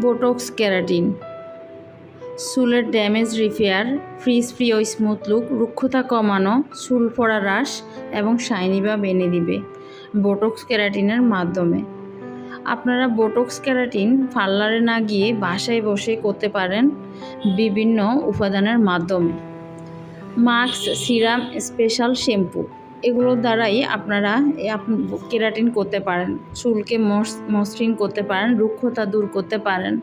Botox keratin. চুলের damage repair, frizz free ও smooth look, রুক্ষতা কমানো, চুল পড়া হ্রাস এবং শাইনি বা বেনে দিবে বোটক্স ক্যারাটিনের মাধ্যমে। আপনারা বোটক্স ক্যারাটিন পার্লারে না গিয়ে বাসায় বসে করতে পারেন বিভিন্ন উপাদানের মাধ্যমে। Mask, serum, special shampoo. এগুলোর দ্বারাই আপনারা কেরাটিন করতে পারেন, চুলকে মস- মসৃণ করতে পারেন, রুক্ষতা দূর করতে পারেন।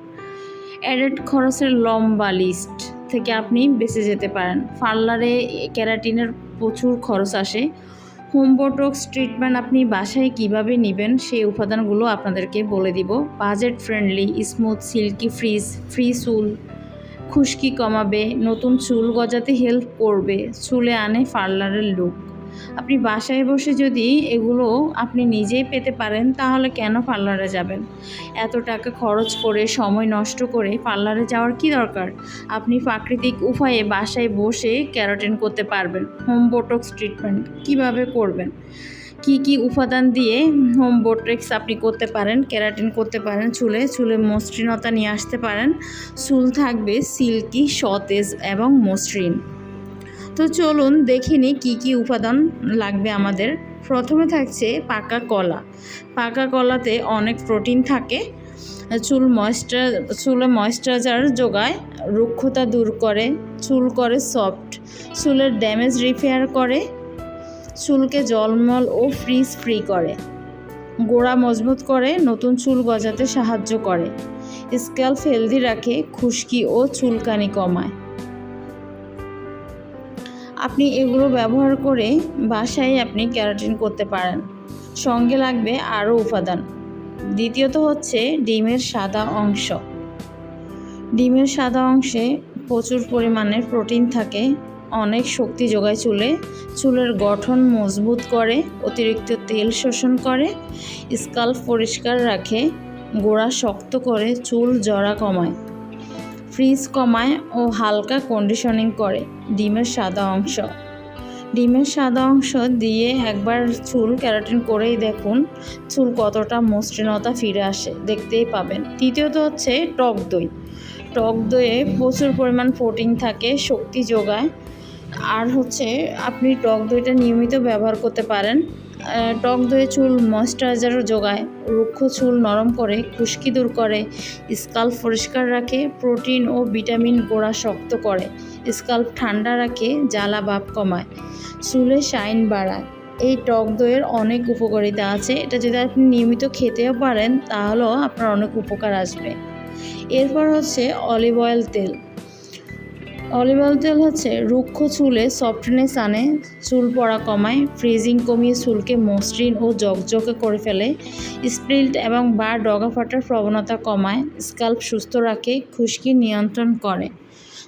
অ্যাডেড খরচের লম্বা লিস্ট থেকে আপনি বেঁচে যেতে পারেন। পার্লারে ক্যারাটিনের প্রচুর খরচ আসে। হোম বোটক্স ট্রিটমেন্ট আপনি বাসায় কীভাবে নেবেন সেই উপাদানগুলো আপনাদেরকে বলে দিব। Budget friendly, smooth, silky frizz, free চুল, খুশকি কমাবে, নতুন চুল গজাতে হেল্প করবে, চুলে আনে পার্লারের লুক আপনি বাসায় বসে যদি এগুলো আপনি নিজেই পেতে পারেন, তাহলে কেন পার্লারে যাবেন? এত টাকা খরচ করে, সময় নষ্ট করে পার্লারে যাওয়ার কি দরকার? আপনি প্রাকৃতিক উপায়ে বাসায় বসে ক্যারাটিন করতে পারবেন, হোম বোটক্স ট্রিটমেন্ট। কীভাবে করবেন? কি কি উপাদান দিয়ে হোম বোটক্স আপনি করতে পারেন, ক্যারাটিন করতে পারেন, চুলে চুলে মসৃণতা নিয়ে আসতে পারেন। চুল থাকবে সিল্কি, সতেজ এবং মসৃণ। তো চলুন দেখিনি কি কি উপাদান লাগবে আমাদের। প্রথমে থাকছে পাকা কলা। পাকা কলাতে অনেক প্রোটিন থাকে। চুল ময়েশ্চার, চুলে ময়েশ্চারাইজার যোগায়, রুক্ষতা দূর করে, চুল করে সফট, চুলের ড্যামেজ রিপেয়ার করে, চুলকে জলমল ও ফ্রিজ ফ্রি করে, গোড়া মজবুত করে, নতুন চুল গজাতে সাহায্য করে। স্ক্যাল্প হেলদি রাখে, খুশকি ও চুলকানি কমায়। আপনি এগুলো ব্যবহার করে বাসায় আপনি ক্যারাটিন করতে পারেন। সঙ্গে লাগবে আরও উপাদান। দ্বিতীয়ত হচ্ছে ডিমের সাদা অংশ। ডিমের সাদা অংশে প্রচুর পরিমাণে প্রোটিন থাকে, অনেক শক্তি যোগায় চুলে। চুলের গঠন মজবুত করে, অতিরিক্ত তেল শোষণ করে, স্কাল্প পরিষ্কার রাখে, গোড়া শক্ত করে চুল জড়া কমায়। ফ্রিজ কমায় ও হালকা কন্ডিশনিং করে, ডিমের সাদা অংশ। ডিমের সাদা অংশ দিয়ে একবার চুল ক্যারাটিন করেই দেখুন, চুল কতটা মসৃণতা ফিরে আসে, দেখতেই পাবেন। তৃতীয়ত হচ্ছে টক দই। টক দইয়ে প্রচুর পরিমাণ প্রোটিন থাকে, শক্তি যোগায় আর হচ্ছে আপনি টক দইটা নিয়মিত ব্যবহার করতে পারেন। টক দইয়ে চুল ময়েশ্চারাইজারও যোগায়। রুক্ষ চুল নরম করে, খুশকি দূর করে, স্কাল্প পরিষ্কার রাখে, প্রোটিন ও ভিটামিন গোড়া শক্ত করে, স্কাল্প ঠান্ডা রাখে, জ্বালা ভাব কমায়, চুলে শাইন বাড়ায়। এই টক দইয়ের অনেক উপকারিতা আছে। এটা যদি আপনি নিয়মিত খেতেও পারেন, তাহলেও আপনার অনেক উপকার আসবে। এরপর হচ্ছে অলিভ অয়েল তেল। অলিভ অয়েল তেল হচ্ছে রুক্ষ চুলে সফটনেস আনে, চুল পড়া কমায়, ফ্রিজিং কমিয়ে চুলকে মসৃণ ও জকজকে করে ফেলে স্প্রিল্ট এবং বা ডগা ফাটার প্রবণতা কমায়, স্কাল্প সুস্থ রাখে, খুশকি নিয়ন্ত্রণ করে।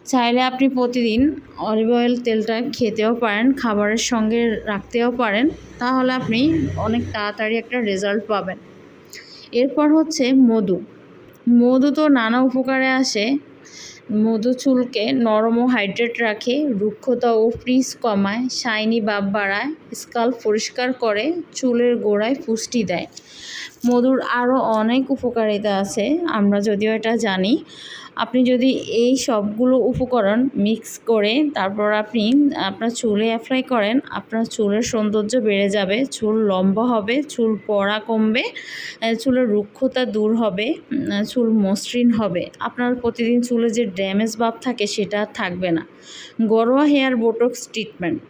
চাইলে আপনি প্রতিদিন অলিভ অয়েল তেলটা খেতেও পারেন, খাবারের সঙ্গে রাখতেও পারেন, তাহলে আপনি অনেক তাড়াতাড়ি একটা রেজাল্ট পাবেন। এরপর হচ্ছে মধু। মধু তো নানা উপকারে আসে মধু চুলকে নরম হাইড্রেট রাখে, রুক্ষতা ও ফ্রিজ কমায় শাইনি ভাব বাড়ায় স্কাল্প পরিষ্কার করে, চুলের গোড়ায় পুষ্টি দেয়। মধুর আরও অনেক উপকারিতা আছে, আমরা যদিও এটা জানি। আপনি যদি এই সবগুলো উপকরণ মিক্স করে তারপর আপনি, আপনার চুলে অ্যাপ্লাই করেন, আপনার চুলের সৌন্দর্য বেড়ে যাবে, চুল লম্বা হবে, চুল পড়া কমবে চুলের রুক্ষতা দূর হবে চুল মসৃণ হবে। আপনার প্রতিদিন চুলে যে ড্যামেজ ভাব থাকে সেটা থাকবে না। ঘরোয়া হেয়ার বোটক্স ট্রিটমেন্ট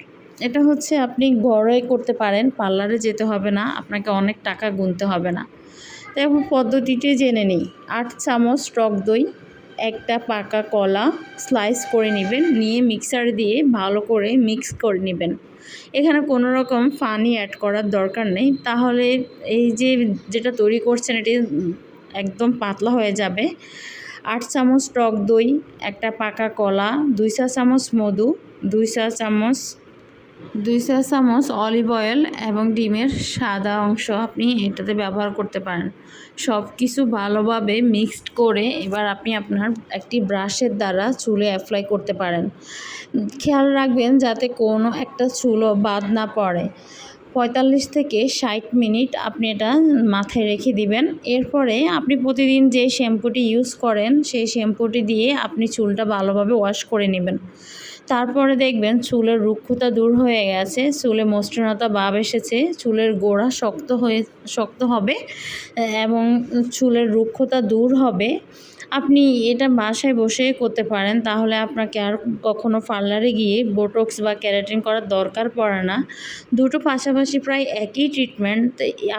এটা হচ্ছে আপনি ঘরে করতে পারেন, পার্লারে যেতে হবে না, আপনাকে অনেক টাকা গুনতে হবে না। তাই পদ্ধতিটি জেনে নিই। আট চামচ টক দই, একটা পাকা কলা স্লাইস করে নেবেন, নিয়ে মিক্সার দিয়ে ভালো করে মিক্স করে নেবেন। এখানে কোনো রকম ফানি অ্যাড করার দরকার নেই। তাহলে এই যে যেটা তৈরি করছেন, এটি একদম পাতলা হয়ে যাবে। আট চামচ টক দই, একটা পাকা কলা, দুই চা চামচ মধু, দুই চা চামচ দুই চা চামচ অলিভ অয়েল এবং ডিমের সাদা অংশ আপনি এটাতে ব্যবহার করতে পারেন। সব কিছু ভালোভাবে মিক্সড করে এবার আপনি আপনার একটি ব্রাশের দ্বারা চুলে অ্যাপ্লাই করতে পারেন। খেয়াল রাখবেন যাতে কোনো একটা চুলও বাদ না পড়ে। পঁয়তাল্লিশ থেকে ষাট মিনিট আপনি এটা মাথায় রেখে দিবেন। এরপরে আপনি প্রতিদিন যে শ্যাম্পুটি ইউজ করেন, সেই শ্যাম্পুটি দিয়ে আপনি চুলটা ভালোভাবে ওয়াশ করে নেবেন। তারপরে দেখবেন চুলের রুক্ষতা দূর হয়ে গেছে, চুলে মসৃণতা ভাব এসেছে, চুলের গোড়া শক্ত হয়ে, শক্ত হবে এবং চুলের রুক্ষতা দূর হবে। আপনি এটা বাসায় বসে করতে পারেন, তাহলে আপনাকে আর কখনো পার্লারে গিয়ে বোটক্স বা ক্যারাটিন করার দরকার পড়ে না। দুটো পাশাপাশি প্রায় একই ট্রিটমেন্ট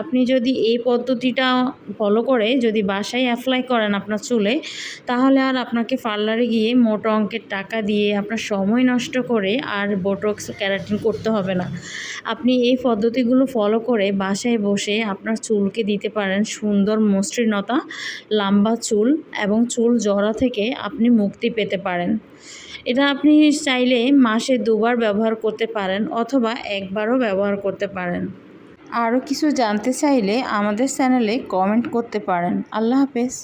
আপনি যদি এই পদ্ধতিটা ফলো করে যদি বাসায় অ্যাপ্লাই করেন আপনার চুলে, তাহলে আর আপনাকে পার্লারে গিয়ে মোটা অঙ্কের টাকা দিয়ে আপনার সময় নষ্ট করে আর বোটক্স ক্যারাটিন করতে হবে না। আপনি এই পদ্ধতিগুলো ফলো করে বাসায় বসে আপনার চুলকে দিতে পারেন সুন্দর মসৃণতা, লম্বা চুল এবং চুল জড়া থেকে আপনি মুক্তি পেতে পারেন। এটা আপনি চাইলে মাসে দুবার ব্যবহার করতে পারেন অথবা একবারও ব্যবহার করতে পারেন। আরও কিছু জানতে চাইলে আমাদের চ্যানেলে কমেন্ট করতে পারেন। আল্লাহ হাফেজ।